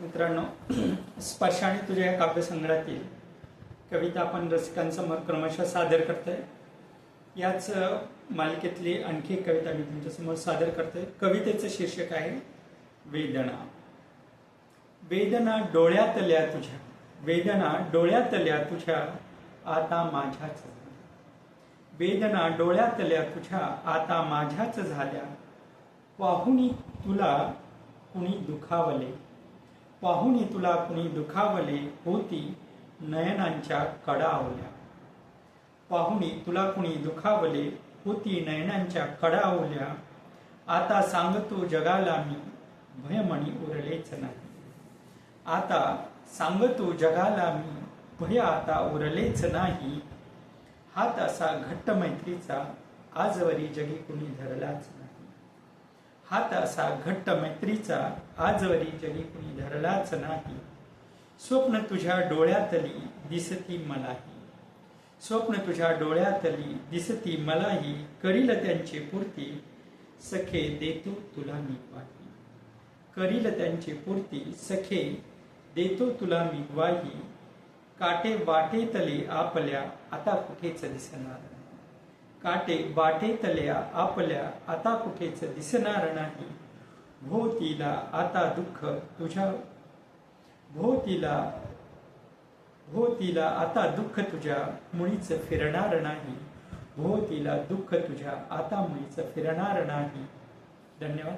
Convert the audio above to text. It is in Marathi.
मित्रांनो स्पर्शाने तुझ्या या काव्यसंग्रहातील कविता आपण रसिकांसमोर क्रमशः सादर करतोय. याच मालिकेतली आणखी एक कविता मी तुमच्यासमोर सादर करतोय. कवितेचं शीर्षक आहे वेदना. वेदना डोळ्यातल्या तुझ्या वेदना डोळ्यातल्या तुझ्या आता माझ्याच वेदना डोळ्यातल्या तुझ्या आता माझ्याच झाल्या. पाहुणी तुला कुणी दुखावले? पाहुणी तुला कुणी दुखावले होती? नयनांच्या कडा आवल्या पाहुणी तुला कुणी दुखावले होती? नयनांच्या कडा आवल्या आता सांगतो जगाला मी भयमणी उरलेच नाही. आता सांगतो जगाला मी भय आता उरलेच नाही. हात असा घट्ट मैत्रीचा आजवरी जगी कुणी धरलाच हा हात घट्ट मैत्रीचा आजवरी जगी कुणी धरलाच नाही. स्वप्न तुझ्या डोळ्यातली दिसती मलाही. स्वप्न तुझ्या डोळ्यातली दिसती मलाही करील त्यांची पूर्ती सखे देतो तुला मी ग्वाही. करील त्यांची पूर्ती सखे देतो तुला मी ग्वाही. काटे वाटेतले आपल्या आता कुठेच दिसणार नाही. काटे बाटेतल्या आपल्या आता कुठेच दिसणार नाही. भोवतीला आता दुःख तुझ्या भोवतीला भोवतीला आता दुःख तुझ्या मुळीच फिरणार नाही. भोवतीला दुःख तुझ्या आता मुळीच फिरणार नाही. धन्यवाद.